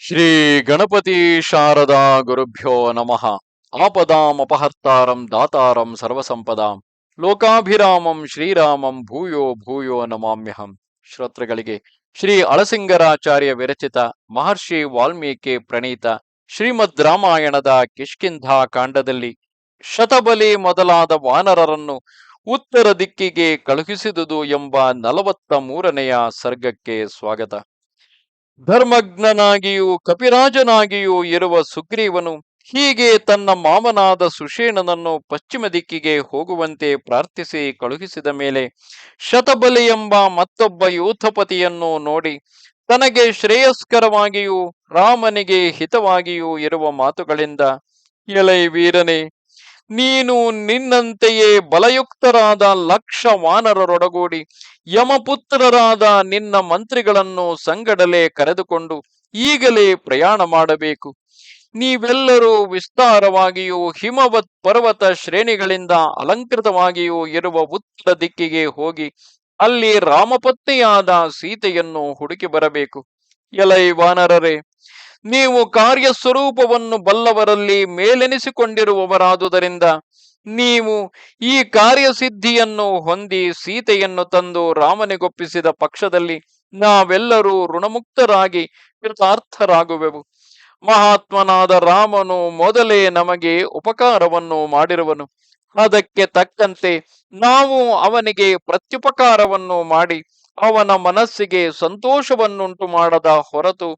ಶ್ರೀ ಗಣಪತಿ ಶಾರದಾ ಗುರುಭ್ಯೋ ನಮಃ. ಆಪದಾಂ ಅಪಹರ್ತಾರಂ ದಾತಾರಂ ಸರ್ವಸಂಪದಾಂ. ಲೋಕಾಭಿರಾಮಂ ಶ್ರೀರಾಮಂ ಭೂಯೋ ಭೂಯೋ ನಮಾಮ್ಯಹಂ. ಶ್ರೋತೃಗಳಿಗೆ ಶ್ರೀ ಅಳಸಿಂಗರಾಚಾರ್ಯ ವಿರಚಿತ ಮಹರ್ಷಿ ವಾಲ್ಮೀಕಿ ಪ್ರಣೀತ ಶ್ರೀಮದ್ ರಾಮಾಯಣದ ಕಿಷ್ಕಿಂಧಾ ಕಾಂಡದಲ್ಲಿ ಶತಬಲಿ ಮೊದಲಾದ ವಾನರರನ್ನು ಉತ್ತರ ದಿಕ್ಕಿಗೆ ಕಳುಹಿಸಿದುದು ಎಂಬ ನಲವತ್ತ ಮೂರನೆಯ ಸರ್ಗಕ್ಕೆ ಸ್ವಾಗತ. ಧರ್ಮಜ್ಞನಾಗಿಯೂ ಕಪಿರಾಜನಾಗಿಯೂ ಇರುವ ಸುಗ್ರೀವನು ಹೀಗೆ ತನ್ನ ಮಾಮನಾದ ಸುಷೇಣನನ್ನು ಪಶ್ಚಿಮ ದಿಕ್ಕಿಗೆ ಹೋಗುವಂತೆ ಪ್ರಾರ್ಥಿಸಿ ಕಳುಹಿಸಿದ ಮೇಲೆ ಶತಬಲಿ ಎಂಬ ಮತ್ತೊಬ್ಬ ಯೂಥಪತಿಯನ್ನು ನೋಡಿ ತನಗೆ ಶ್ರೇಯಸ್ಕರವಾಗಿಯೂ ರಾಮನಿಗೆ ಹಿತವಾಗಿಯೂ ಇರುವ ಮಾತುಗಳಿಂದ, ಎಲೈ ವೀರನೇ ನೀನು ನಿನ್ನಂತೆಯೇ ಬಲಯುಕ್ತರಾದ ಲಕ್ಷ ವಾನರರೊಡಗೂಡಿ ಯಮಪುತ್ರರಾದ ನಿನ್ನ ಮಂತ್ರಿಗಳನ್ನು ಸಂಗಡಲೆ ಕರೆದುಕೊಂಡು ಈಗಲೇ ಪ್ರಯಾಣ ಮಾಡಬೇಕು. ನೀವೆಲ್ಲರೂ ವಿಸ್ತಾರವಾಗಿಯೂ ಹಿಮವತ್ ಪರ್ವತ ಶ್ರೇಣಿಗಳಿಂದ ಅಲಂಕೃತವಾಗಿಯೂ ಇರುವ ಉತ್ತರ ದಿಕ್ಕಿಗೆ ಹೋಗಿ ಅಲ್ಲಿ ರಾಮಪತ್ನಿಯಾದ ಸೀತೆಯನ್ನು ಹುಡುಕಿ ಬರಬೇಕು. ಎಲೈ ವಾನರರೇ ನೀವು ಕಾರ್ಯ ಸ್ವರೂಪವನ್ನು ಬಲ್ಲವರಲ್ಲಿ ಮೇಲೆನಿಸಿಕೊಂಡಿರುವವರಾದುದರಿಂದ ನೀವು ಈ ಕಾರ್ಯಸಿದ್ಧಿಯನ್ನು ಹೊಂದಿ ಸೀತೆಯನ್ನು ತಂದು ರಾಮನಿಗೊಪ್ಪಿಸಿದ ಪಕ್ಷದಲ್ಲಿ ನಾವೆಲ್ಲರೂ ಋಣಮುಕ್ತರಾಗಿ ಕೃತಾರ್ಥರಾಗುವೆವು. ಮಹಾತ್ಮನಾದ ರಾಮನು ಮೊದಲೇ ನಮಗೆ ಉಪಕಾರವನ್ನು ಮಾಡಿರುವನು. ಅದಕ್ಕೆ ತಕ್ಕಂತೆ ನಾವು ಅವನಿಗೆ ಪ್ರತ್ಯುಪಕಾರವನ್ನು ಮಾಡಿ ಅವನ ಮನಸ್ಸಿಗೆ ಸಂತೋಷವನ್ನುಂಟು ಮಾಡದ ಹೊರತು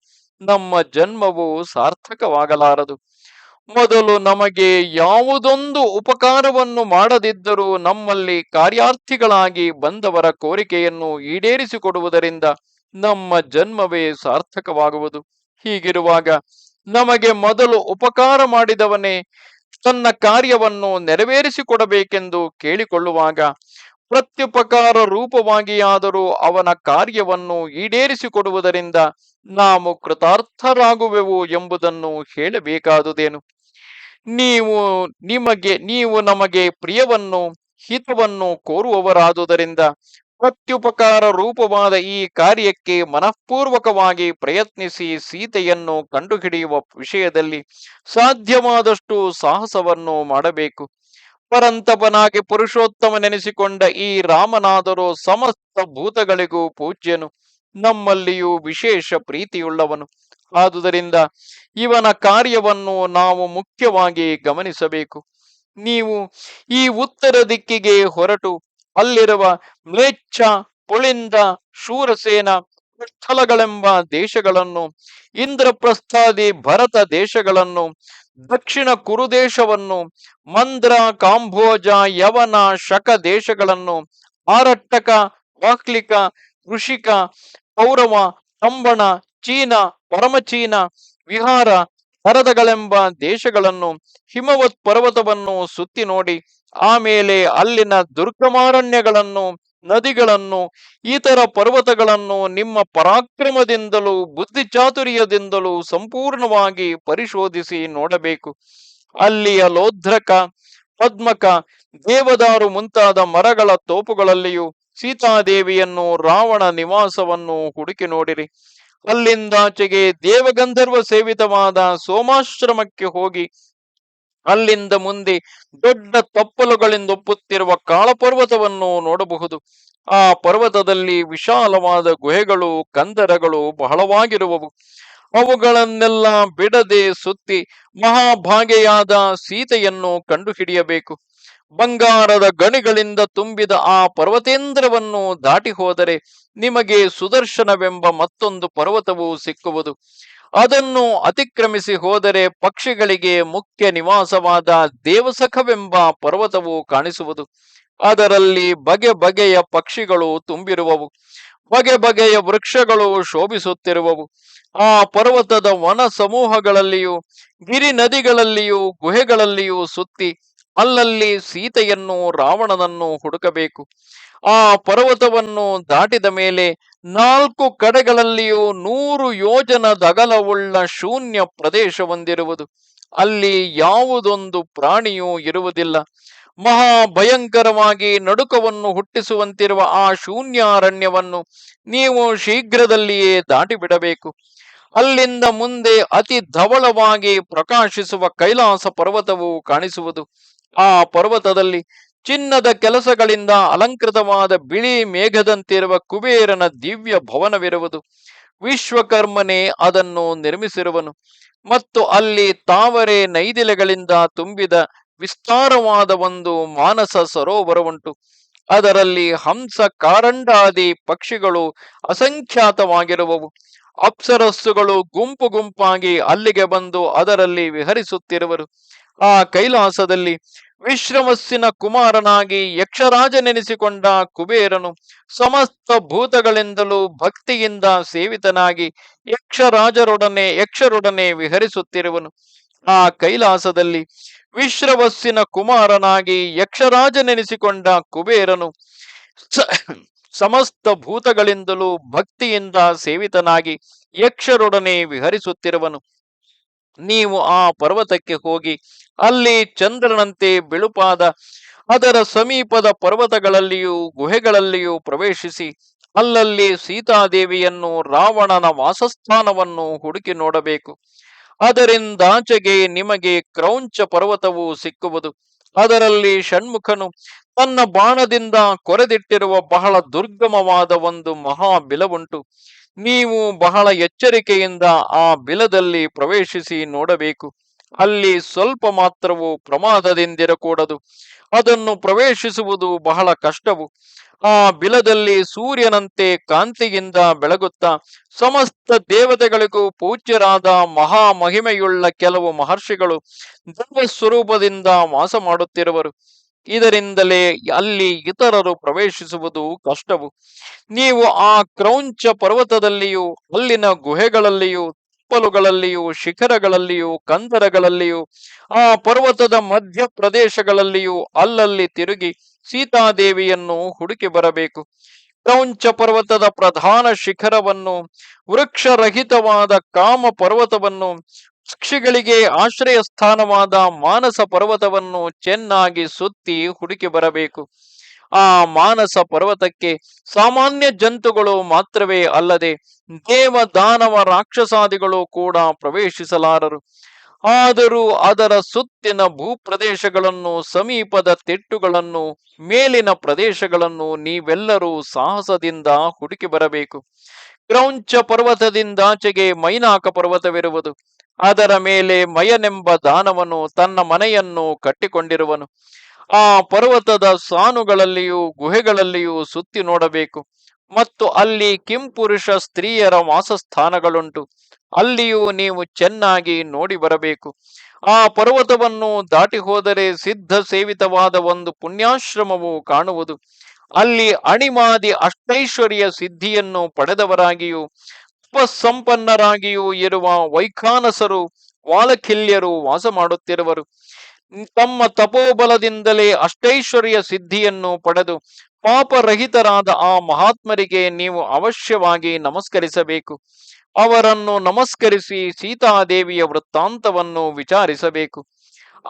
ನಮ್ಮ ಜನ್ಮವು ಸಾರ್ಥಕವಾಗಲಾರದು. ಮೊದಲು ನಮಗೆ ಯಾವುದೊಂದು ಉಪಕಾರವನ್ನು ಮಾಡದಿದ್ದರೂ ನಮ್ಮಲ್ಲಿ ಕಾರ್ಯಾರ್ಥಿಗಳಾಗಿ ಬಂದವರ ಕೋರಿಕೆಯನ್ನು ಈಡೇರಿಸಿಕೊಡುವುದರಿಂದ ನಮ್ಮ ಜನ್ಮವೇ ಸಾರ್ಥಕವಾಗುವುದು. ಹೀಗಿರುವಾಗ ನಮಗೆ ಮೊದಲು ಉಪಕಾರ ಮಾಡಿದವನೇ ತನ್ನ ಕಾರ್ಯವನ್ನು ನೆರವೇರಿಸಿಕೊಡಬೇಕೆಂದು ಕೇಳಿಕೊಳ್ಳುವಾಗ ಪ್ರತ್ಯುಪಕಾರ ರೂಪವಾಗಿಯಾದರೂ ಅವನ ಕಾರ್ಯವನ್ನು ಈಡೇರಿಸಿಕೊಡುವುದರಿಂದ ನಾವು ಕೃತಾರ್ಥರಾಗುವೆವು ಎಂಬುದನ್ನು ಹೇಳಬೇಕಾದುದೇನು? ನೀವು ನಿಮಗೆ, ನೀವು ನಮಗೆ ಪ್ರಿಯವನ್ನು, ಹಿತವನ್ನು ಕೋರುವವರಾದುದರಿಂದ ಪ್ರತ್ಯುಪಕಾರ ರೂಪವಾದ ಈ ಕಾರ್ಯಕ್ಕೆ ಮನಃಪೂರ್ವಕವಾಗಿ ಪ್ರಯತ್ನಿಸಿ ಸೀತೆಯನ್ನು ಕಂಡುಹಿಡಿಯುವ ವಿಷಯದಲ್ಲಿ ಸಾಧ್ಯವಾದಷ್ಟು ಸಾಹಸವನ್ನು ಮಾಡಬೇಕು. ಪರಂತಪನಾಗಿ ಪುರುಷೋತ್ತಮನೆನಿಸಿಕೊಂಡ ಈ ರಾಮನಾದರೂ ಸಮಸ್ತ ಭೂತಗಳಿಗೂ ಪೂಜ್ಯನು. ನಮ್ಮಲ್ಲಿಯೂ ವಿಶೇಷ ಪ್ರೀತಿಯುಳ್ಳವನು. ಆದುದರಿಂದ ಇವನ ಕಾರ್ಯವನ್ನು ನಾವು ಮುಖ್ಯವಾಗಿ ಗಮನಿಸಬೇಕು. ನೀವು ಈ ಉತ್ತರ ದಿಕ್ಕಿಗೆ ಹೊರಟು. ಅಲ್ಲಿರುವ ಮ್ಲೇಚ್ಛ, ಪುಳಿಂದ, ಶೂರಸೇನ ಸ್ಥಳಗಳೆಂಬ ದೇಶಗಳನ್ನು, ಇಂದ್ರಪ್ರಸ್ಥಾದಿ ಭರತ ದೇಶಗಳನ್ನು ದಕ್ಷಿಣ ಕುರುದೇಶವನ್ನು, ಮಂದ್ರ, ಕಾಂಭೋಜ, ಯವನ, ಶಕ ದೇಶಗಳನ್ನು ಆರಟ್ಟಕ ವಾಕ್ಲಿಕ ಋಷಿಕ ಪೌರವ ಕಂಬಣ, ಚೀನ, ಪರಮಚೀನ, ವಿಹಾರ, ಭರತಗಳೆಂಬ ದೇಶಗಳನ್ನು ಹಿಮವತ್ ಪರ್ವತವನ್ನು ಸುತ್ತಿ ನೋಡಿ ಆಮೇಲೆ ಅಲ್ಲಿನ ದುರ್ಗಮಾರಣ್ಯಗಳನ್ನು ನದಿಗಳನ್ನು, ಇತರ ಪರ್ವತಗಳನ್ನು ನಿಮ್ಮ ಪರಾಕ್ರಮದಿಂದಲೂ ಬುದ್ಧಿ ಚಾತುರ್ಯದಿಂದಲೂ ಸಂಪೂರ್ಣವಾಗಿ ಪರಿಶೋಧಿಸಿ ನೋಡಬೇಕು. ಅಲ್ಲಿಯ ಲೋಧ್ರಕ ಪದ್ಮಕ, ದೇವದಾರು ಮುಂತಾದ ಮರಗಳ ತೋಪುಗಳಲ್ಲಿಯೂ ಸೀತಾದೇವಿಯನ್ನು ರಾವಣ ನಿವಾಸವನ್ನು ಹುಡುಕಿ ನೋಡಿರಿ. ಅಲ್ಲಿಂದಾಚೆಗೆ ದೇವಗಂಧರ್ವ ಸೇವಿತವಾದ ಸೋಮಾಶ್ರಮಕ್ಕೆ ಹೋಗಿ ಅಲ್ಲಿಂದ ಮುಂದೆ ದೊಡ್ಡ ತಪ್ಪಲುಗಳಿಂದ ಒಪ್ಪುತ್ತಿರುವ ಕಾಳಪರ್ವತವನ್ನು ನೋಡಬಹುದು. ಆ ಪರ್ವತದಲ್ಲಿ ವಿಶಾಲವಾದ ಗುಹೆಗಳು, ಕಂದರಗಳು ಬಹಳವಾಗಿರುವವು. ಅವುಗಳನ್ನೆಲ್ಲ ಬಿಡದೆ ಸುತ್ತಿ ಮಹಾಭಾಗೆಯಾದ ಸೀತೆಯನ್ನು ಕಂಡುಹಿಡಿಯಬೇಕು. ಬಂಗಾರದ ಗಣಿಗಳಿಂದ ತುಂಬಿದ ಆ ಪರ್ವತೇಂದ್ರವನ್ನು ದಾಟಿ ಹೋದರೆ ನಿಮಗೆ ಸುದರ್ಶನವೆಂಬ ಮತ್ತೊಂದು ಪರ್ವತವು ಸಿಕ್ಕುವುದು. ಅದನ್ನು ಅತಿಕ್ರಮಿಸಿ ಹೋದರೆ ಪಕ್ಷಿಗಳಿಗೆ ಮುಖ್ಯ ನಿವಾಸವಾದ ದೇವಸಖವೆಂಬ ಪರ್ವತವು ಕಾಣಿಸುವುದು. ಅದರಲ್ಲಿ ಬಗೆ ಬಗೆಯ ಪಕ್ಷಿಗಳು ತುಂಬಿರುವವು. ಬಗೆ ಬಗೆಯ ವೃಕ್ಷಗಳು ಶೋಭಿಸುತ್ತಿರುವವು. ಆ ಪರ್ವತದ ವನ ಸಮೂಹಗಳಲ್ಲಿಯೂ ಗಿರಿ ನದಿಗಳಲ್ಲಿಯೂ, ಗುಹೆಗಳಲ್ಲಿಯೂ ಸುತ್ತಿ ಅಲ್ಲಲ್ಲಿ ಸೀತೆಯನ್ನು ರಾವಣನನ್ನು ಹುಡುಕಬೇಕು. ಆ ಪರ್ವತವನ್ನು ದಾಟಿದ ಮೇಲೆ ನಾಲ್ಕು ಕಡೆಗಳಲ್ಲಿಯೂ ನೂರು ಯೋಜನದಗಲವುಳ್ಳ ಶೂನ್ಯ ಪ್ರದೇಶ ಹೊಂದಿರುವುದು. ಅಲ್ಲಿ ಯಾವುದೊಂದು ಪ್ರಾಣಿಯೂ ಇರುವುದಿಲ್ಲ. ಮಹಾ ಭಯಂಕರವಾಗಿ ನಡುಕವನ್ನು ಹುಟ್ಟಿಸುವಂತಿರುವ ಆ ಶೂನ್ಯಾರಣ್ಯವನ್ನು ನೀವು ಶೀಘ್ರದಲ್ಲಿಯೇ ದಾಟಿಬಿಡಬೇಕು. ಅಲ್ಲಿಂದ ಮುಂದೆ ಅತಿ ಧವಳವಾಗಿ ಪ್ರಕಾಶಿಸುವ ಕೈಲಾಸ ಪರ್ವತವು ಕಾಣಿಸುವುದು. ಆ ಪರ್ವತದಲ್ಲಿ ಚಿನ್ನದ ಕೆಲಸಗಳಿಂದ ಅಲಂಕೃತವಾದ ಬಿಳಿ ಮೇಘದಂತಿರುವ ಕುಬೇರನ ದಿವ್ಯ ಭವನವಿರುವುದು. ವಿಶ್ವಕರ್ಮನೇ ಅದನ್ನು ನಿರ್ಮಿಸಿರುವನು ಮತ್ತು ಅಲ್ಲಿ ತಾವರೆ ನೈದಿಲೆಗಳಿಂದ ತುಂಬಿದ ವಿಸ್ತಾರವಾದ ಒಂದು ಮಾನಸ ಸರೋವರ ಉಂಟು. ಅದರಲ್ಲಿ ಹಂಸ ಕಾರಂಡಾದಿ ಪಕ್ಷಿಗಳು ಅಸಂಖ್ಯಾತವಾಗಿರುವವು. ಅಪ್ಸರಸ್ಸುಗಳು ಗುಂಪು ಗುಂಪಾಗಿ ಅಲ್ಲಿಗೆ ಬಂದು ಅದರಲ್ಲಿ ವಿಹರಿಸುತ್ತಿರುವರು. ಆ ಕೈಲಾಸದಲ್ಲಿ ವಿಶ್ರಮಸ್ಸಿನ ಕುಮಾರನಾಗಿ ಯಕ್ಷರಾಜನೆನಿಸಿಕೊಂಡ ಕುಬೇರನು ಸಮಸ್ತ ಭೂತಗಳಿಂದಲೂ ಭಕ್ತಿಯಿಂದ ಸೇವಿತನಾಗಿ ಯಕ್ಷರಾಜರೊಡನೆ, ಯಕ್ಷರೊಡನೆ ವಿಹರಿಸುತ್ತಿರುವನು. ಆ ಕೈಲಾಸದಲ್ಲಿ ವಿಶ್ರವಸ್ಸಿನ ಕುಮಾರನಾಗಿ ಯಕ್ಷರಾಜನೆನಿಸಿಕೊಂಡ ಕುಬೇರನು ಸಮಸ್ತ ಭೂತಗಳಿಂದಲೂ ಭಕ್ತಿಯಿಂದ ಸೇವಿತನಾಗಿ ಯಕ್ಷರೊಡನೆ ವಿಹರಿಸುತ್ತಿರುವನು. ನೀವು ಆ ಪರ್ವತಕ್ಕೆ ಹೋಗಿ ಅಲ್ಲಿ ಚಂದ್ರನಂತೆ ಬಿಳುಪಾದ ಅದರ ಸಮೀಪದ ಪರ್ವತಗಳಲ್ಲಿಯೂ ಗುಹೆಗಳಲ್ಲಿಯೂ ಪ್ರವೇಶಿಸಿ ಅಲ್ಲಲ್ಲಿ ಸೀತಾದೇವಿಯನ್ನು ರಾವಣನ ವಾಸಸ್ಥಾನವನ್ನು ಹುಡುಕಿ ನೋಡಬೇಕು. ಅದರಿಂದಾಚೆಗೆ ನಿಮಗೆ ಕ್ರೌಂಚ ಪರ್ವತವು ಸಿಕ್ಕುವುದು. ಅದರಲ್ಲಿ ಷಣ್ಮುಖನು ತನ್ನ ಬಾಣದಿಂದ ಕೊರೆದಿಟ್ಟಿರುವ ಬಹಳ ದುರ್ಗಮವಾದ ಒಂದು ಮಹಾ ಬಿಲವುಂಟು ನೀವು ಬಹಳ ಎಚ್ಚರಿಕೆಯಿಂದ ಆ ಬಿಲದಲ್ಲಿ ಪ್ರವೇಶಿಸಿ ನೋಡಬೇಕು. ಅಲ್ಲಿ ಸ್ವಲ್ಪ ಮಾತ್ರವೂ ಪ್ರಮಾದದಿಂದಿರಕೂಡದು. ಅದನ್ನು ಪ್ರವೇಶಿಸುವುದು ಬಹಳ ಕಷ್ಟವು. ಆ ಬಿಲದಲ್ಲಿ ಸೂರ್ಯನಂತೆ ಕಾಂತಿಯಿಂದ ಬೆಳಗುತ್ತಾ ಸಮಸ್ತ ದೇವತೆಗಳಿಗೂ ಪೂಜ್ಯರಾದ ಮಹಾ ಮಹಿಮೆಯುಳ್ಳ ಕೆಲವು ಮಹರ್ಷಿಗಳು ದೈವ ಸ್ವರೂಪದಿಂದ ವಾಸ ಮಾಡುತ್ತಿರುವರು. ಇದರಿಂದಲೇ ಅಲ್ಲಿ ಇತರರು ಪ್ರವೇಶಿಸುವುದು ಕಷ್ಟವು. ನೀವು ಆ ಕ್ರೌಂಚ ಪರ್ವತದಲ್ಲಿಯೂ, ಅಲ್ಲಿನ ಗುಹೆಗಳಲ್ಲಿಯೂ ತಪ್ಪಲುಗಳಲ್ಲಿಯೂ ಶಿಖರಗಳಲ್ಲಿಯೂ, ಕಂದರಗಳಲ್ಲಿಯೂ, ಆ ಪರ್ವತದ ಮಧ್ಯ ಪ್ರದೇಶಗಳಲ್ಲಿಯೂ ಅಲ್ಲಲ್ಲಿ ತಿರುಗಿ ಸೀತಾದೇವಿಯನ್ನು ಹುಡುಕಿ ಬರಬೇಕು. ಕ್ರೌಂಚ ಪರ್ವತದ ಪ್ರಧಾನ ಶಿಖರವನ್ನು, ವೃಕ್ಷರಹಿತವಾದ ಕಾಮ ಪರ್ವತವನ್ನು, ಪಕ್ಷಿಗಳಿಗೆ ಆಶ್ರಯ ಸ್ಥಾನವಾದ ಮಾನಸ ಪರ್ವತವನ್ನು ಚೆನ್ನಾಗಿ ಸುತ್ತಿ ಹುಡುಕಿ ಬರಬೇಕು. ಆ ಮಾನಸ ಪರ್ವತಕ್ಕೆ ಸಾಮಾನ್ಯ ಜಂತುಗಳು ಮಾತ್ರವೇ ಅಲ್ಲದೆ ದೇವ ದಾನವ ರಾಕ್ಷಸಾದಿಗಳು ಕೂಡ ಪ್ರವೇಶಿಸಲಾರರು. ಆದರೂ ಅದರ ಸುತ್ತಿನ ಭೂಪ್ರದೇಶಗಳನ್ನು, ಸಮೀಪದ ತಿಟ್ಟುಗಳನ್ನು, ಮೇಲಿನ ಪ್ರದೇಶಗಳನ್ನು ನೀವೆಲ್ಲರೂ ಸಾಹಸದಿಂದ ಹುಡುಕಿ ಬರಬೇಕು. ಕ್ರೌಂಚ ಪರ್ವತದಿಂದಾಚೆಗೆ ಮೈನಾಕ ಪರ್ವತವಿರುವುದು. ಅದರ ಮೇಲೆ ಮಯನೆಂಬ ದಾನವನು ತನ್ನ ಮನೆಯನ್ನು ಕಟ್ಟಿಕೊಂಡಿರುವನು. ಆ ಪರ್ವತದ ಸಾನುಗಳಲ್ಲಿಯೂ ಗುಹೆಗಳಲ್ಲಿಯೂ ಸುತ್ತಿ ನೋಡಬೇಕು. ಮತ್ತು ಅಲ್ಲಿ ಕಿಂಪುರುಷ ಸ್ತ್ರೀಯರ ವಾಸಸ್ಥಾನಗಳುಂಟು. ಅಲ್ಲಿಯೂ ನೀವು ಚೆನ್ನಾಗಿ ನೋಡಿ ಬರಬೇಕು. ಆ ಪರ್ವತವನ್ನು ದಾಟಿ ಹೋದರೆ ಸಿದ್ಧ ಸೇವಿತವಾದ ಒಂದು ಪುಣ್ಯಾಶ್ರಮವು ಕಾಣುವುದು. ಅಲ್ಲಿ ಅಣಿಮಾದಿ ಅಷ್ಟೈಶ್ವರ್ಯ ಸಿದ್ಧಿಯನ್ನು ಪಡೆದವರಾಗಿಯೂ, ಉಪಸಂಪನ್ನರಾಗಿಯೂ ಇರುವ ವೈಖಾನಸರು, ವಾಲಖಿಲ್ಯರು ವಾಸ ಮಾಡುತ್ತಿರುವರು ತಮ್ಮ ತಪೋಬಲದಿಂದಲೇ ಅಷ್ಟೈಶ್ವರ್ಯ ಸಿದ್ಧಿಯನ್ನು ಪಡೆದು ಪಾಪರಹಿತರಾದ ಆ ಮಹಾತ್ಮರಿಗೆ ನೀವು ಅವಶ್ಯವಾಗಿ ನಮಸ್ಕರಿಸಬೇಕು. ಅವರನ್ನು ನಮಸ್ಕರಿಸಿ ಸೀತಾದೇವಿಯ ವೃತ್ತಾಂತವನ್ನು ವಿಚಾರಿಸಬೇಕು.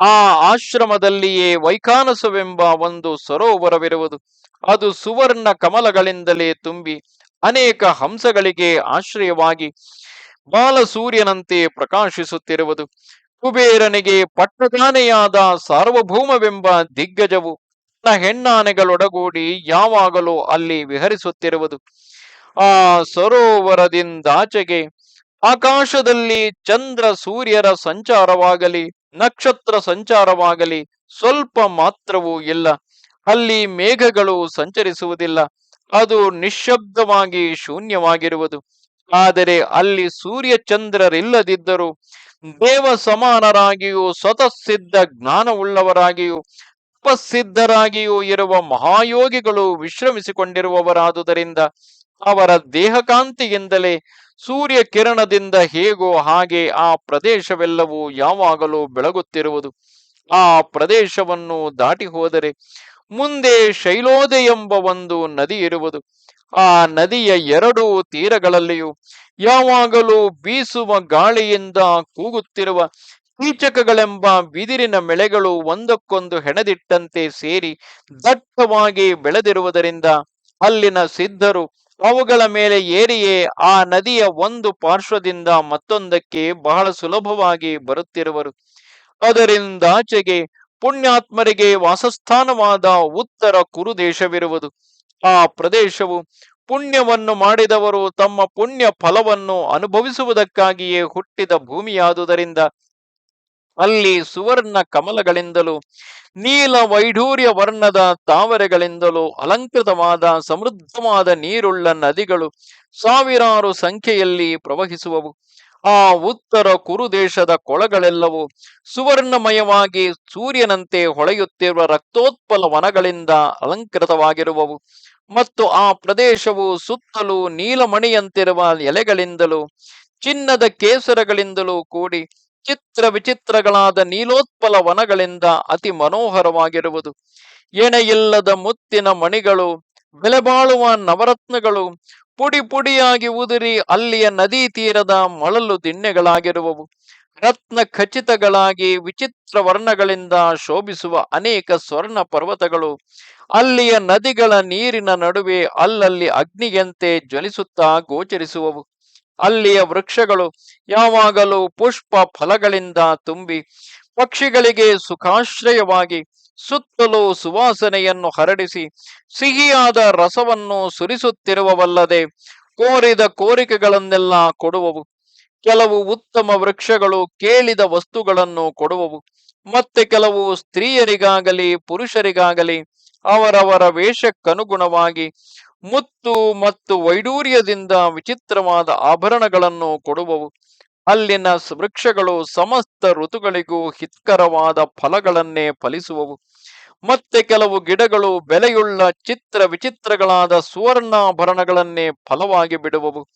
ಆ ಆಶ್ರಮದಲ್ಲಿಯೇ ವೈಖಾನಸವೆಂಬ ಒಂದು ಸರೋವರವಿರುವುದು. ಅದು ಸುವರ್ಣ ಕಮಲಗಳಿಂದಲೇ ತುಂಬಿ ಅನೇಕ ಹಂಸಗಳಿಗೆ ಆಶ್ರಯವಾಗಿ ಬಾಲಸೂರ್ಯನಂತೆ ಪ್ರಕಾಶಿಸುತ್ತಿರುವುದು. ಕುಬೇರನಿಗೆ ಪಟ್ಟದಾನೆಯಾದ ಸಾರ್ವಭೌಮವೆಂಬ ದಿಗ್ಗಜವು ತನ್ನ ಹೆಣ್ಣಾನೆಗಳೊಡಗೂಡಿ ಯಾವಾಗಲೂ ಅಲ್ಲಿ ವಿಹರಿಸುತ್ತಿರುವುದು. ಆ ಸರೋವರದಿಂದಾಚೆಗೆ ಆಕಾಶದಲ್ಲಿ ಚಂದ್ರ ಸೂರ್ಯರ ಸಂಚಾರವಾಗಲಿ, ನಕ್ಷತ್ರ ಸಂಚಾರವಾಗಲಿ ಸ್ವಲ್ಪ ಮಾತ್ರವೂ ಇಲ್ಲ. ಅಲ್ಲಿ ಮೇಘಗಳು ಸಂಚರಿಸುವುದಿಲ್ಲ. ಅದು ನಿಶ್ಶಬ್ದವಾಗಿ ಶೂನ್ಯವಾಗಿರುವುದು. ಆದರೆ ಅಲ್ಲಿ ಸೂರ್ಯ ಚಂದ್ರರಿಲ್ಲದಿದ್ದರೂ ದೇವ ಸಮಾನರಾಗಿಯೂ ಸ್ವತಃಸಿದ್ಧ ಜ್ಞಾನವುಳ್ಳವರಾಗಿಯೂ ಉಪಸಿದ್ಧರಾಗಿಯೂ ಇರುವ ಮಹಾಯೋಗಿಗಳು ವಿಶ್ರಮಿಸಿಕೊಂಡಿರುವವರಾದುದರಿಂದ ಅವರ ದೇಹಕಾಂತಿಯಿಂದಲೇ ಸೂರ್ಯ ಕಿರಣದಿಂದ ಹೇಗೋ ಹಾಗೆ ಆ ಪ್ರದೇಶವೆಲ್ಲವೂ ಯಾವಾಗಲೂ ಬೆಳಗುತ್ತಿರುವುದು. ಆ ಪ್ರದೇಶವನ್ನು ದಾಟಿ ಹೋದರೆ ಮುಂದೆ ಶೈಲೋದೆ ಎಂಬ ಒಂದು ನದಿ ಇರುವುದು. ಆ ನದಿಯ ಎರಡೂ ತೀರಗಳಲ್ಲಿಯೂ ಯಾವಾಗಲೂ ಬೀಸುವ ಗಾಳಿಯಿಂದ ಕೂಗುತ್ತಿರುವ ಕೀಚಕಗಳೆಂಬ ಬಿದಿರಿನ ಮೆಳೆಗಳು ಒಂದಕ್ಕೊಂದು ಹೆಣೆದಿಟ್ಟಂತೆ ಸೇರಿ ದಟ್ಟವಾಗಿ ಬೆಳೆದಿರುವುದರಿಂದ ಅಲ್ಲಿನ ಸಿದ್ಧರು ಅವುಗಳ ಮೇಲೆ ಏರಿಯೇ ಆ ನದಿಯ ಒಂದು ಪಾರ್ಶ್ವದಿಂದ ಮತ್ತೊಂದಕ್ಕೆ ಬಹಳ ಸುಲಭವಾಗಿ ಬರುತ್ತಿರುವರು. ಅದರಿಂದಾಚೆಗೆ ಪುಣ್ಯಾತ್ಮರಿಗೆ ವಾಸಸ್ಥಾನವಾದ ಉತ್ತರ ಕುರುದೇಶವಿರುವುದು. ಆ ಪ್ರದೇಶವು ಪುಣ್ಯವನ್ನು ಮಾಡಿದವರು ತಮ್ಮ ಪುಣ್ಯ ಫಲವನ್ನು ಅನುಭವಿಸುವುದಕ್ಕಾಗಿಯೇ ಹುಟ್ಟಿದ ಭೂಮಿಯಾದುದರಿಂದ ಅಲ್ಲಿ ಸುವರ್ಣ ಕಮಲಗಳಿಂದಲೂ, ನೀಲ ವೈಢೂರ್ಯ ವರ್ಣದ ತಾವರೆಗಳಿಂದಲೂ, ಅಲಂಕೃತವಾದ ಸಮೃದ್ಧವಾದ ನೀರುಳ್ಳ ನದಿಗಳು ಸಾವಿರಾರು ಸಂಖ್ಯೆಯಲ್ಲಿ ಪ್ರವಹಿಸುವವು. ಆ ಉತ್ತರ ಕುರು ದೇಶದ ಕೊಳಗಳೆಲ್ಲವೂ ಸುವರ್ಣಮಯವಾಗಿ ಸೂರ್ಯನಂತೆ ಹೊಳೆಯುತ್ತಿರುವ ರಕ್ತೋತ್ಪಲ ವನಗಳಿಂದ ಅಲಂಕೃತವಾಗಿರುವವು. ಮತ್ತು ಆ ಪ್ರದೇಶವು ಸುತ್ತಲೂ ನೀಲಮಣಿಯಂತಿರುವ ಎಲೆಗಳಿಂದಲೂ, ಚಿನ್ನದ ಕೇಸರಗಳಿಂದಲೂ ಕೂಡಿ ಚಿತ್ರ ವಿಚಿತ್ರಗಳಾದ ನೀಲೋತ್ಪಲ ವನಗಳಿಂದ ಅತಿ ಮನೋಹರವಾಗಿರುವುದು. ಎಣೆಯಿಲ್ಲದ ಮುತ್ತಿನ ಮಣಿಗಳು ಬೆಲೆಬಾಳುವ ನವರತ್ನಗಳು, ಪುಡಿ ಪುಡಿಯಾಗಿ ಉದುರಿ ಅಲ್ಲಿಯ ನದಿ ತೀರದ ಮಳಲು ದಿಣ್ಣೆಗಳಾಗಿರುವವು. ರತ್ನ ಖಚಿತಗಳಾಗಿ ವಿಚಿತ್ರ ವರ್ಣಗಳಿಂದ ಶೋಭಿಸುವ ಅನೇಕ ಸ್ವರ್ಣ ಪರ್ವತಗಳು. ಅಲ್ಲಿಯ ನದಿಗಳ ನೀರಿನ ನಡುವೆ ಅಲ್ಲಲ್ಲಿ ಅಗ್ನಿಯಂತೆ ಜ್ವಲಿಸುತ್ತಾ ಗೋಚರಿಸುವವು. ಅಲ್ಲಿಯ ವೃಕ್ಷಗಳು ಯಾವಾಗಲೂ ಪುಷ್ಪ ಫಲಗಳಿಂದ ತುಂಬಿ, ಪಕ್ಷಿಗಳಿಗೆ ಸುಖಾಶ್ರಯವಾಗಿ ಸುತ್ತಲೂ ಸುವಾಸನೆಯನ್ನು ಹರಡಿಸಿ, ಸಿಹಿಯಾದ ರಸವನ್ನು ಸುರಿಸುತ್ತಿರುವವಲ್ಲದೆ, ಕೋರಿದ ಕೋರಿಕೆಗಳನ್ನೆಲ್ಲ ಕೊಡುವವು. ಕೆಲವು ಉತ್ತಮ ವೃಕ್ಷಗಳು ಕೇಳಿದ ವಸ್ತುಗಳನ್ನು ಕೊಡುವವು. ಮತ್ತೆ ಕೆಲವು ಸ್ತ್ರೀಯರಿಗಾಗಲಿ, ಪುರುಷರಿಗಾಗಲಿ, ಅವರವರ ವೇಷಕ್ಕನುಗುಣವಾಗಿ ಮುತ್ತು ಮತ್ತು ವೈಡೂರ್ಯದಿಂದ ವಿಚಿತ್ರವಾದ ಆಭರಣಗಳನ್ನು ಕೊಡುವವು. ಅಲ್ಲಿನ ವೃಕ್ಷಗಳು ಸಮಸ್ತ ಋತುಗಳಿಗೂ ಹಿತ್ಕರವಾದ ಫಲಗಳನ್ನೇ ಫಲಿಸುವವು. ಮತ್ತೆ ಕೆಲವು ಗಿಡಗಳು ಬೆಲೆಯುಳ್ಳ ಚಿತ್ರ ವಿಚಿತ್ರಗಳಾದ ಸುವರ್ಣಾಭರಣಗಳನ್ನೇ ಫಲವಾಗಿ ಬಿಡುವವು.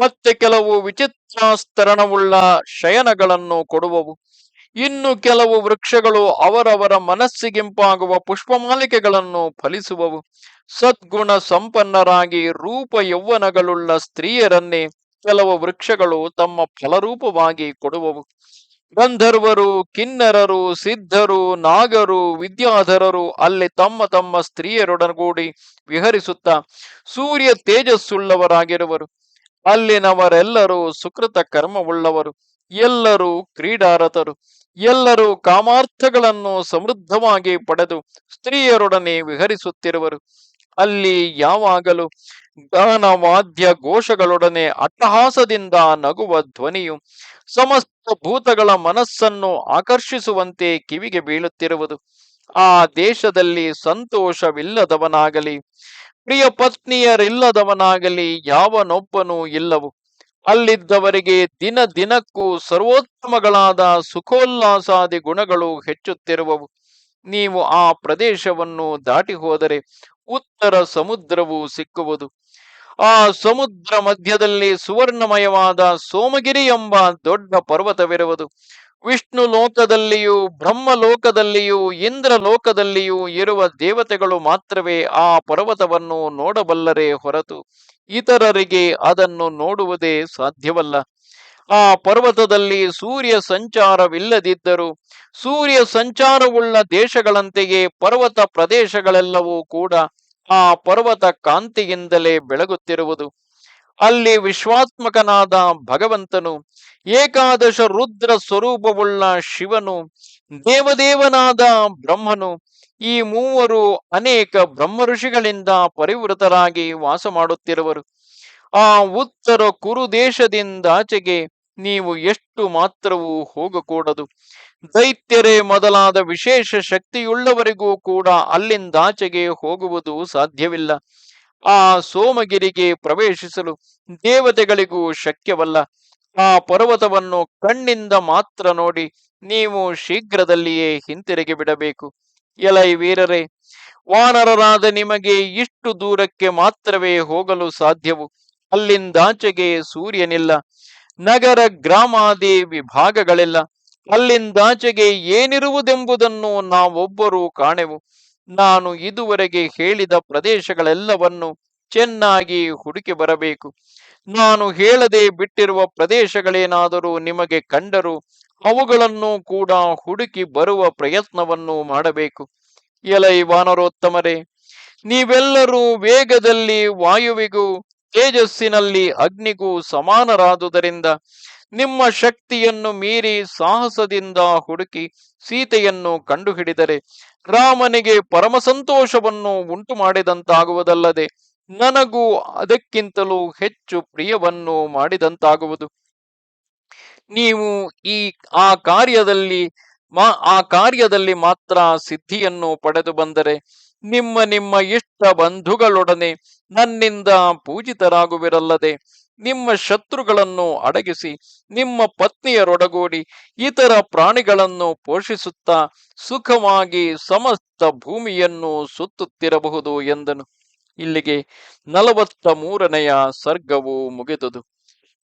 ಮತ್ತೆ ಕೆಲವು ವಿಚಿತ್ರಾಸ್ತರಣವುಳ್ಳ ಶಯನಗಳನ್ನು ಕೊಡುವವು. ಇನ್ನು ಕೆಲವು ವೃಕ್ಷಗಳು ಅವರವರ ಮನಸ್ಸಿಗಿಂಪಾಗುವ ಪುಷ್ಪಮಾಲಿಕೆಗಳನ್ನು ಫಲಿಸುವವು. ಸದ್ಗುಣ ಸಂಪನ್ನರಾಗಿ ರೂಪ ಯೌವನಗಳುಳ್ಳ ಸ್ತ್ರೀಯರನ್ನೇ ಕೆಲವು ವೃಕ್ಷಗಳು ತಮ್ಮ ಫಲರೂಪವಾಗಿ ಕೊಡುವವು. ಗಂಧರ್ವರು, ಕಿನ್ನರರು, ಸಿದ್ಧರು, ನಾಗರು, ವಿದ್ಯಾಧರರು ಅಲ್ಲಿ ತಮ್ಮ ತಮ್ಮ ಸ್ತ್ರೀಯರೊಡಗೂಡಿ ವಿಹರಿಸುತ್ತಾ ಸೂರ್ಯ ತೇಜಸ್ಸುಳ್ಳವರಾಗಿರುವರು. ಅಲ್ಲಿನವರೆಲ್ಲರೂ ಸುಕೃತ ಕರ್ಮವುಳ್ಳವರು, ಎಲ್ಲರೂ ಕ್ರೀಡಾರತರು, ಎಲ್ಲರೂ ಕಾಮಾರ್ಥಗಳನ್ನು ಸಮೃದ್ಧವಾಗಿ ಪಡೆದು ಸ್ತ್ರೀಯರೊಡನೆ ವಿಹರಿಸುತ್ತಿರುವರು. ಅಲ್ಲಿ ಯಾವಾಗಲೂ ಗಾನವಾದ್ಯ ಘೋಷಗಳೊಡನೆ ಅಟ್ಟಹಾಸದಿಂದ ನಗುವ ಧ್ವನಿಯು ಸಮಸ್ತ ಭೂತಗಳ ಮನಸ್ಸನ್ನು ಆಕರ್ಷಿಸುವಂತೆ ಕಿವಿಗೆ ಬೀಳುತ್ತಿರುವುದು. ಆ ದೇಶದಲ್ಲಿ ಸಂತೋಷವಿಲ್ಲದವನಾಗಲಿ, ಪ್ರಿಯ ಪತ್ನಿಯರಿಲ್ಲದವನಾಗಲಿ ಯಾವನೊಬ್ಬನೂ ಇಲ್ಲವು. ಅಲ್ಲಿದ್ದವರಿಗೆ ದಿನ ದಿನಕ್ಕೂ ಸರ್ವೋತ್ತಮಗಳಾದ ಸುಖೋಲ್ಲಾಸಾದಿ ಗುಣಗಳು ಹೆಚ್ಚುತ್ತಿರುವವು. ನೀವು ಆ ಪ್ರದೇಶವನ್ನು ದಾಟಿ ಹೋದರೆ ಉತ್ತರ ಸಮುದ್ರವು ಸಿಕ್ಕುವುದು. ಆ ಸಮುದ್ರ ಮಧ್ಯದಲ್ಲಿ ಸುವರ್ಣಮಯವಾದ ಸೋಮಗಿರಿ ಎಂಬ ದೊಡ್ಡ ಪರ್ವತವಿರುವುದು. ವಿಷ್ಣು ಲೋಕದಲ್ಲಿಯೂ ಬ್ರಹ್ಮ ಲೋಕದಲ್ಲಿಯೂ ಇಂದ್ರ ಲೋಕದಲ್ಲಿಯೂ ಇರುವ ದೇವತೆಗಳು ಮಾತ್ರವೇ ಆ ಪರ್ವತವನ್ನು ನೋಡಬಲ್ಲರೇ ಹೊರತು ಇತರರಿಗೆ ಅದನ್ನು ನೋಡುವುದೇ ಸಾಧ್ಯವಲ್ಲ. ಆ ಪರ್ವತದಲ್ಲಿ ಸೂರ್ಯ ಸಂಚಾರವಿಲ್ಲದಿದ್ದರೂ, ಸೂರ್ಯ ಸಂಚಾರವುಳ್ಳ ದೇಶಗಳಂತೆಯೇ ಪರ್ವತ ಪ್ರದೇಶಗಳೆಲ್ಲವೂ ಕೂಡ ಆ ಪರ್ವತ ಕಾಂತಿಯಿಂದಲೇ ಬೆಳಗುತ್ತಿರುವುದು. ಅಲ್ಲಿ ವಿಶ್ವಾತ್ಮಕನಾದ ಭಗವಂತನು ಏಕಾದಶ ರುದ್ರ ಸ್ವರೂಪವುಳ್ಳ ಶಿವನು, ದೇವದೇವನಾದ ಬ್ರಹ್ಮನು, ಈ ಮೂವರು ಅನೇಕ ಬ್ರಹ್ಮ ಋಷಿಗಳಿಂದ ಪರಿವೃತರಾಗಿ ವಾಸ ಮಾಡುತ್ತಿರುವರು. ಆ ಉತ್ತರ ಕುರು ದೇಶದಿಂದಾಚೆಗೆ ನೀವು ಎಷ್ಟು ಮಾತ್ರವೂ ಹೋಗಕೂಡದು. ದೈತ್ಯರೇ ಮೊದಲಾದ ವಿಶೇಷ ಶಕ್ತಿಯುಳ್ಳವರಿಗೂ ಕೂಡ ಅಲ್ಲಿಂದಾಚೆಗೆ ಹೋಗುವುದು ಸಾಧ್ಯವಿಲ್ಲ. ಆ ಸೋಮಗಿರಿಗೆ ಪ್ರವೇಶಿಸಲು ದೇವತೆಗಳಿಗೂ ಶಕ್ಯವಲ್ಲ. ಆ ಪರ್ವತವನ್ನು ಕಣ್ಣಿಂದ ಮಾತ್ರ ನೋಡಿ ನೀವು ಶೀಘ್ರದಲ್ಲಿಯೇ ಹಿಂತಿರುಗಿ ಬಿಡಬೇಕು. ಎಲೈ ವೀರರೇ, ವಾನರರಾದ ನಿಮಗೆ ಇಷ್ಟು ದೂರಕ್ಕೆ ಮಾತ್ರವೇ ಹೋಗಲು ಸಾಧ್ಯವು. ಅಲ್ಲಿಂದಾಚೆಗೆ ಸೂರ್ಯನಿಲ್ಲ. ನಗರ ಗ್ರಾಮಾದಿ ವಿಭಾಗಗಳಿಲ್ಲ. ಅಲ್ಲಿಂದಾಚೆಗೆ ಏನಿರುವುದೆಂಬುದನ್ನು ನಾವೊಬ್ಬರೂ ಕಾಣೆವು. ನಾನು ಇದುವರೆಗೆ ಹೇಳಿದ ಪ್ರದೇಶಗಳೆಲ್ಲವನ್ನು ಚೆನ್ನಾಗಿ ಹುಡುಕಿ ಬರಬೇಕು. ನಾನು ಹೇಳದೆ ಬಿಟ್ಟಿರುವ ಪ್ರದೇಶಗಳೇನಾದರೂ ನಿಮಗೆ ಕಂಡರೂ ಅವುಗಳನ್ನು ಕೂಡ ಹುಡುಕಿ ಬರುವ ಪ್ರಯತ್ನವನ್ನು ಮಾಡಬೇಕು. ಎಲೈ ವಾನರೋತ್ತಮರೇ, ನೀವೆಲ್ಲರೂ ವೇಗದಲ್ಲಿ ವಾಯುವಿಗೂ ತೇಜಸ್ಸಿನಲ್ಲಿ ಅಗ್ನಿಗೂ ಸಮಾನರಾದುದರಿಂದ ನಿಮ್ಮ ಶಕ್ತಿಯನ್ನು ಮೀರಿ ಸಾಹಸದಿಂದ ಹುಡುಕಿ ಸೀತೆಯನ್ನು ಕಂಡುಹಿಡಿದರೆ ರಾಮನಿಗೆ ಪರಮ ಸಂತೋಷವನ್ನು ಉಂಟು ಮಾಡಿದಂತಾಗುವುದಲ್ಲದೆ ನನಗೂ ಅದಕ್ಕಿಂತಲೂ ಹೆಚ್ಚು ಪ್ರಿಯವನ್ನು ಮಾಡಿದಂತಾಗುವುದು. ನೀವು ಈ, ಆ ಕಾರ್ಯದಲ್ಲಿ ಮಾ, ಆ ಕಾರ್ಯದಲ್ಲಿ ಮಾತ್ರ ಸಿದ್ಧಿಯನ್ನು ಪಡೆದು ಬಂದರೆ ನಿಮ್ಮ ನಿಮ್ಮ ಇಷ್ಟ ಬಂಧುಗಳೊಡನೆ ನನ್ನಿಂದ ಪೂಜಿತರಾಗುವಿರಲ್ಲದೆ ನಿಮ್ಮ ಶತ್ರುಗಳನ್ನು ಅಡಗಿಸಿ, ನಿಮ್ಮ ಪತ್ನಿಯರೊಡಗೂಡಿ ಇತರ ಪ್ರಾಣಿಗಳನ್ನು ಪೋಷಿಸುತ್ತಾ ಸುಖವಾಗಿ ಸಮಸ್ತ ಭೂಮಿಯನ್ನು ಸುತ್ತುತ್ತಿರಬಹುದು ಎಂದನು. ಇಲ್ಲಿಗೆ ನಲವತ್ತ ಮೂರನೆಯ ಸರ್ಗವು ಮುಗಿದುದು.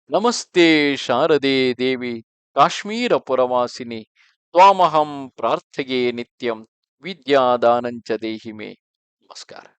ನಮಸ್ತೆ ಶಾರದೆ ದೇವಿ ಕಾಶ್ಮೀರ ಪುರವಾಸಿನಿ ತ್ವಾಮಹಂ ಪ್ರಾರ್ಥೆಯೇ ನಿತ್ಯಂ, ವಿದ್ಯಾದಾನಂಚ ದೇಹಿಮೆ. ನಮಸ್ಕಾರ.